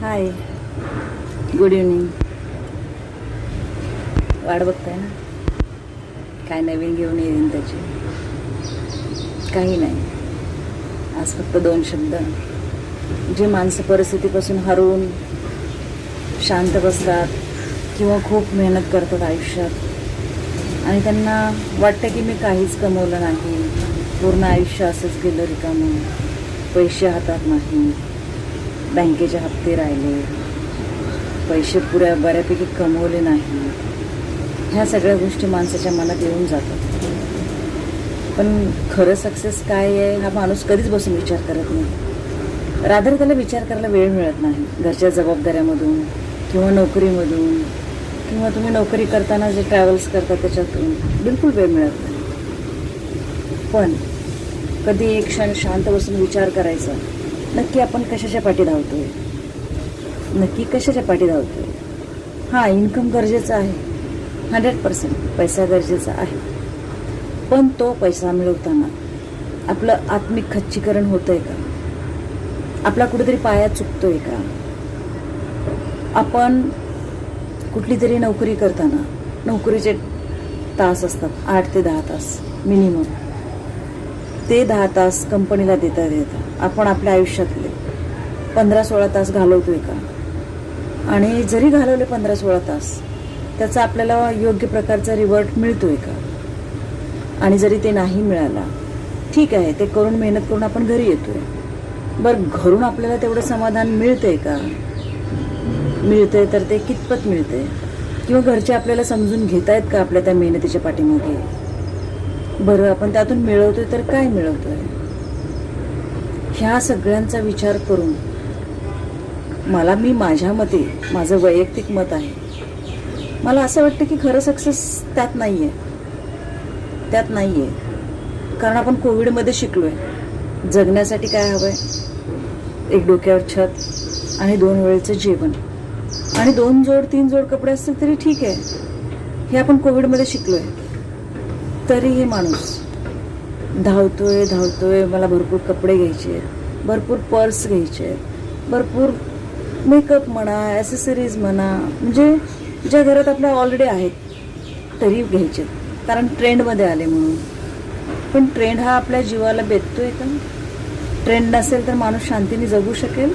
Hi good evening वाट बघताय ना? काय नवीन घेऊन येईन त्याची. काही नाही. आज फक्त दोन शब्द. जे माणसं परिस्थितीपासून हरवून शांत बसतात किंवा खूप मेहनत करतात आयुष्यात. आणि त्यांना वाटतं की मी काहीच कमवलं नाही. पूर्ण आयुष्य असंच गेलं रिकामं. पैसे हातात नाही. बँकेचे हप्ते राहिले. पैसे पुऱ्या बऱ्यापैकी कमवले नाही ह्या सगळ्या गोष्टी माणसाच्या मनात येऊन जातात. पण खरं सक्सेस काय आहे हा माणूस कधीच बसून विचार करत नाही. रादर त्याला विचार करायला वेळ मिळत नाही. घरच्या जबाबदाऱ्यामधून किंवा नोकरीमधून किंवा तुम्ही नोकरी करताना जे ट्रॅव्हल्स करता त्याच्यातून बिलकुल वेळ मिळत नाही. पण कधी एक क्षण शांत बसून विचार करायचा. नक्की आपण कशाच्या पाठी धावतोय? नक्की कशाच्या पाठी धावतोय? हां इन्कम गरजेचं आहे. हंड्रेड पर्सेंट पैसा गरजेचा आहे. पण तो पैसा मिळवताना आपलं आत्मिक खच्चीकरण होतंय का? आपला कुठेतरी पाया चुकतोय का? आपण कुठली तरी नोकरी करताना नोकरीचे तास असतात आठ ते दहा तास मिनिमम ते दहा तास कंपनीला देता देता आपण आपल्या आयुष्यातले पंधरा सोळा तास घालवतो आहे का? आणि जरी घालवले पंधरा सोळा तास त्याचा आपल्याला योग्य प्रकारचा रिवॉर्ड मिळतोय का? आणि जरी ते नाही मिळाला ठीक आहे ते करून मेहनत करून आपण घरी येतोय. बरं घरून आपल्याला तेवढं समाधान मिळतंय का? मिळतंय तर ते कितपत मिळतंय? किंवा घरचे आपल्याला समजून घेत आहेत का आपल्या त्या मेहनतीच्या पाठीमागे? बरं आपण त्यातून मिळवतोय तर काय मिळवतोय? ह्या सगळ्यांचा विचार करून मला मी माझ्या मते माझं वैयक्तिक मत आहे. मला असं वाटतं की खरं सक्सेस त्यात नाही आहे त्यात नाही आहे कारण आपण कोविडमध्ये शिकलो आहे जगण्यासाठी काय हवं आहे एक डोक्यावर छत आणि दोन वेळेचं जेवण. आणि दोन जोड तीन जोड कपडे असतील तरी ठीक आहे. हे आपण कोविडमध्ये शिकलो आहे तरीही माणूस धावतोय धावतोय मला भरपूर कपडे घ्यायचे आहेत भरपूर पर्स घ्यायचे आहेत भरपूर मेकअप म्हणा ॲसेसरीज म्हणा म्हणजे ज्या घरात आपल्या ऑलरेडी आहेत तरी घ्यायचे कारण ट्रेंडमध्ये आले म्हणून. पण ट्रेंड हा आपल्या जीवाला बेततोय का? ट्रेंड नसेल तर माणूस शांतीने जगू शकेल?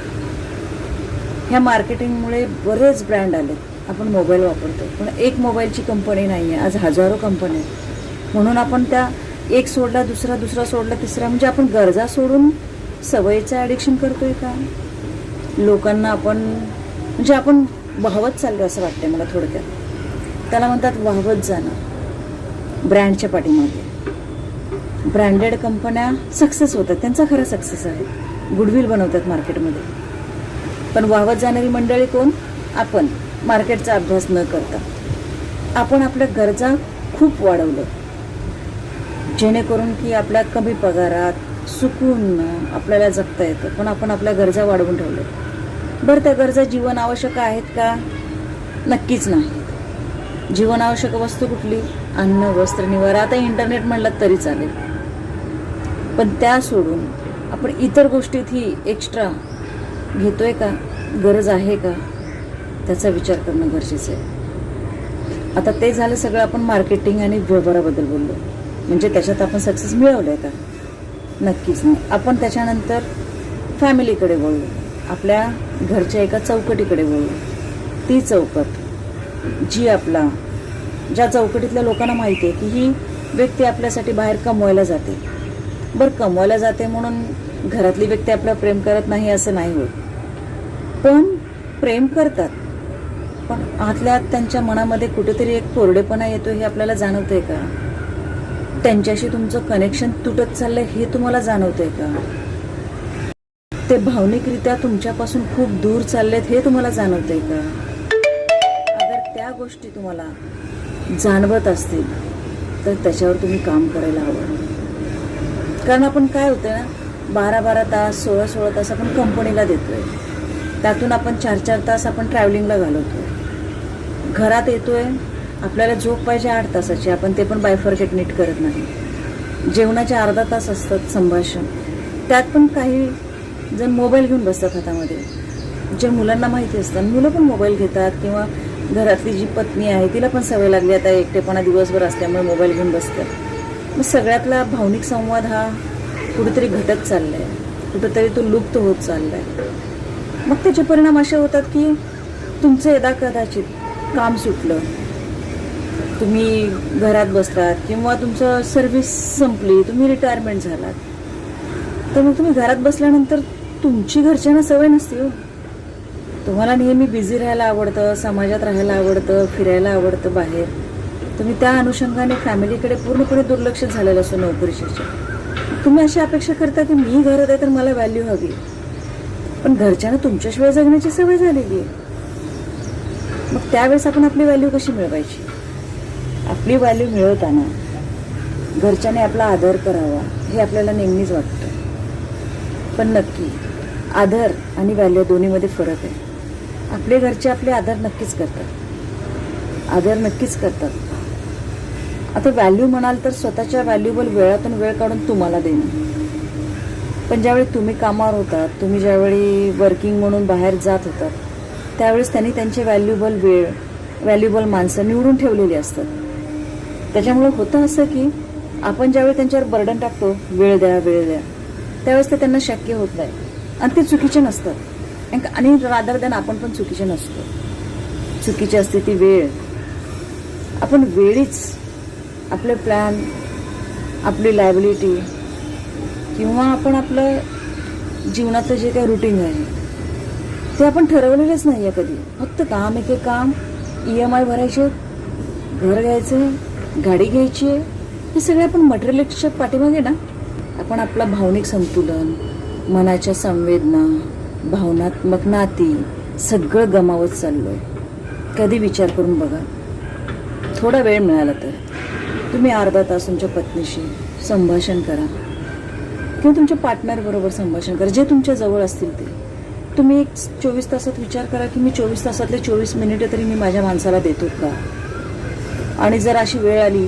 ह्या मार्केटिंगमुळे बरेच ब्रँड आले आपण मोबाईल वापरतो पण एक मोबाईलची कंपनी नाही आहे आज हजारो कंपन्या आहेत. म्हणून आपण त्या एक सोडला दुसरा दुसरा सोडला तिसरा म्हणजे आपण गरजा सोडून सवयीचं ॲडिक्शन करतोय का? लोकांना आपण म्हणजे आपण वाहवत चाललो असं वाटतंय मला थोडक्यात. त्याला म्हणतात वाहवत जाणं. ब्रँडच्या पाठीमागे. ब्रँडेड कंपन्या सक्सेस होतात. त्यांचा खरा सक्सेस आहे. गुडविल बनवतात मार्केटमध्ये. पण वाहवत जाणारी मंडळी कोण? आपण. मार्केटचा अभ्यास न करता. आपण आपल्या गरजा खूप वाढवलं. जेणेकरून की आपल्या कमी पगारात सुकून आपल्याला जगता येतं. पण आपण आपल्या गरजा वाढवून ठेवल्या बरं त्या गरजा जीवन आवश्यक आहेत का? नक्कीच नाही. जीवन आवश्यक वस्तू कुठली? अन्न वस्त्र निवारा. आता इंटरनेट म्हणलं तरी चालेल. पण त्या सोडून आपण इतर गोष्टीतही एक्स्ट्रा घेतोय का? गरज आहे का? त्याचा विचार करणं गरजेचं आहे. आता ते झालं सगळं आपण मार्केटिंग आणि व्यवहाराबद्दल बोललो. म्हणजे त्याच्यात आपण सक्सेस मिळवलं आहे का? नक्कीच नाही. आपण त्याच्यानंतर फॅमिलीकडे बोललो आपल्या घरच्या एका चौकटीकडे बोललो ती चौकट जी आपला ज्या चौकटीतल्या लोकांना माहिती आहे की ही व्यक्ती आपल्यासाठी बाहेर कमवायला जाते. बरं कमवायला जाते म्हणून घरातली व्यक्ती आपला प्रेम करत नाही असं नाही होत. पण प्रेम करतात. पण आतल्या आत त्यांच्या मनामध्ये कुठेतरी एक कोरडेपणा येतो हे आपल्याला जाणवतंय का? त्यांच्याशी तुमचं कनेक्शन तुटत चाललंय हे तुम्हाला जाणवतंय का? ते भावनिकरित्या तुमच्यापासून खूप दूर चाललेत हे तुम्हाला जाणवतंय का? अगर त्या गोष्टी तुम्हाला जाणवत असतील तर त्याच्यावर तुम्ही काम करायला हवं. कारण आपण काय होतं ना बारा बारा तास सोळा सोळा तास आपण कंपनीला देतोय. त्यातून आपण चार चार तास आपण ट्रॅव्हलिंगला घालवतोय. घरात येतोय आपल्याला झोप पाहिजे आठ तासाची आपण ते पण बायफर्केट नीट करत नाही. जेवणाचे अर्धा तास असतात संभाषण. त्यात पण काही जण मोबाईल घेऊन बसतात हातामध्ये. जे मुलांना माहिती असतात मुलं पण मोबाईल घेतात किंवा घरातली जी पत्नी आहे तिला पण सवय लागली आता एकटेपणा दिवसभर असल्यामुळे मोबाईल घेऊन बसतात मग सगळ्यातला भावनिक संवाद हा कुठेतरी घटत चालला आहे कुठेतरी तो लुप्त होत चालला आहे मग त्याचे परिणाम असे होतात की तुमचं यदा कदाचित काम सुटलं तुम्ही घरात बसलात किंवा तुमचं सर्व्हिस संपली तुम्ही रिटायरमेंट झालात तर मग तुम्ही घरात बसल्यानंतर तुमची घरच्यांना सवय नसते हो. तुम्हाला नेहमी बिझी राहायला आवडतं समाजात राहायला आवडतं फिरायला आवडतं बाहेर. तुम्ही त्या अनुषंगाने फॅमिलीकडे पूर्णपणे दुर्लक्ष झालेलं असतो नोकरीच्या तुम्ही अशी अपेक्षा करता की मी घरात आहे तर मला व्हॅल्यू हवी. पण घरच्यांना तुमच्याशिवाय जगण्याची सवय झालेली आहे. मग त्यावेळेस आपण आपली व्हॅल्यू कशी मिळवायची? आपली व्हॅल्यू मिळवताना घरच्याने आपला आदर करावा हे आपल्याला नेहमीच वाटतं. पण नक्की आदर आणि व्हॅल्यू दोन्हीमध्ये फरक आहे. आपले घरचे आपले आदर नक्कीच करतात. आदर नक्कीच करतात. आता व्हॅल्यू म्हणाल तर स्वतःच्या व्हॅल्युबल वेळातून वेळ काढून तुम्हाला देणं. पण ज्यावेळी तुम्ही कामावर होतात तुम्ही ज्यावेळी वर्किंग म्हणून बाहेर जात होतात त्यावेळेस त्यांनी त्यांचे व्हॅल्युबल वेळ व्हॅल्युबल माणसं निवडून ठेवलेली असतात. त्याच्यामुळे होतं असं की आपण ज्यावेळी त्यांच्यावर बर्डन टाकतो वेळ द्या वेळ द्या त्यावेळेस ते त्यांना शक्य होत नाही. आणि ते चुकीचे नसतात. आणि- रादर दॅन आपण पण चुकीचे नसतो. चुकीची असते ती वेळ. आपण वेळीच आपले प्लॅन आपली लायबिलिटी किंवा आपण आपलं जीवनातलं जे काही रुटीन आहे ते आपण ठरवलेलंच नाही आहे कधी. फक्त काम एके काम ई एम आय भरायचे घर घ्यायचं गाडी घ्यायची आहे हे सगळे आपण मटेरियलिस्टच्या पाठीमागे ना. आपण आपलं भावनिक संतुलन मनाच्या संवेदना भावनात्मक नाती सगळं गमावत चाललो आहे कधी विचार करून बघा. थोडा वेळ मिळाला तर. तुम्ही अर्धा तास तुमच्या पत्नीशी संभाषण करा. किंवा तुमच्या पार्टनरबरोबर संभाषण करा. जे तुमच्या जवळ असतील ते. तुम्ही एक चोवीस तासात विचार करा की मी चोवीस तासातले चोवीस मिनिटं तरी मी माझ्या माणसाला देतो का? आणि जर अशी वेळ आली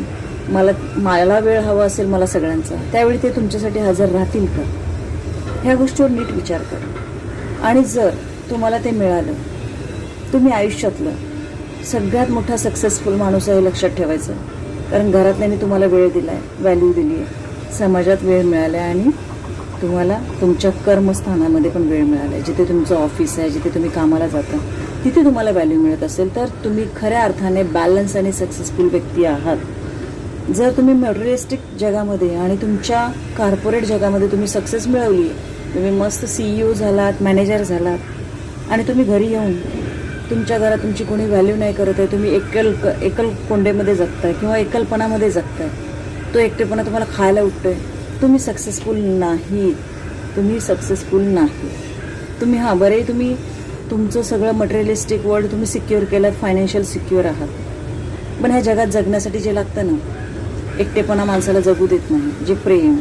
मला मला वेळ हवा असेल मला सगळ्यांचा त्यावेळी ते तुमच्यासाठी हजर राहतील का? ह्या गोष्टीवर नीट विचार करा. आणि जर तुम्हाला ते मिळालं तुम्ही आयुष्यातलं सगळ्यात मोठा सक्सेसफुल माणूस आहे लक्षात ठेवायचं. कारण घरातल्याने तुम्हाला वेळ दिला आहे व्हॅल्यू दिली आहे समाजात वेळ मिळाला आहे आणि तुम्हाला तुमच्या कर्मस्थानामध्ये पण वेळ मिळाला आहे जिथे तुमचं ऑफिस आहे जिथे तुम्ही कामाला जाता तिथे तुम्हाला व्हॅल्यू मिळत असेल तर तुम्ही खऱ्या अर्थाने बॅलन्स आणि सक्सेसफुल व्यक्ती आहात. जर तुम्ही मटेरियलिस्टिक जगामध्ये आणि तुमच्या कॉर्पोरेट जगामध्ये तुम्ही सक्सेस मिळवली तुम्ही मस्त सीईओ झालात मॅनेजर झालात आणि तुम्ही घरी येऊन तुमच्या घरात तुमची कोणी व्हॅल्यू नाही करत आहे तुम्ही एकल एकल कोंडेमध्ये जगताय किंवा एकलपणामध्ये जगताय तो एकटेपणा तुम्हाला खायला उठतोय. तुम्ही सक्सेसफुल नाही. तुम्ही सक्सेसफुल नाही. तुम्ही हां बरे तुम्ही तुमचं सगळं मटेरियलिस्टिक वर्ल्ड तुम्ही सिक्युअर केलं फायनान्शियल सिक्युअर आहात. पण ह्या जगात जगण्यासाठी जे लागतं ना एकटेपणा माणसाला जगू देत नाही. जे प्रेम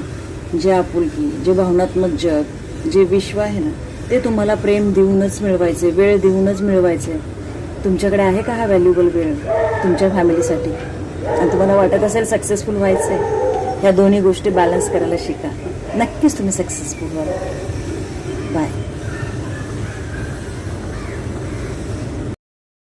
जे आपुलकी जे भावनात्मक जग जे विश्व आहे ना ते तुम्हाला प्रेम देऊनच मिळवायचे वेळ देऊनच मिळवायचे. तुमच्याकडे आहे का हा व्हॅल्युबल वेळ? तुमच्या फॅमिलीसाठी आणि तुम्हाला वाटत असेल सक्सेसफुल व्हायचं आहे ह्या दोन्ही गोष्टी बॅलन्स करायला शिका. नक्कीच तुम्ही सक्सेसफुल व्हाल. बाय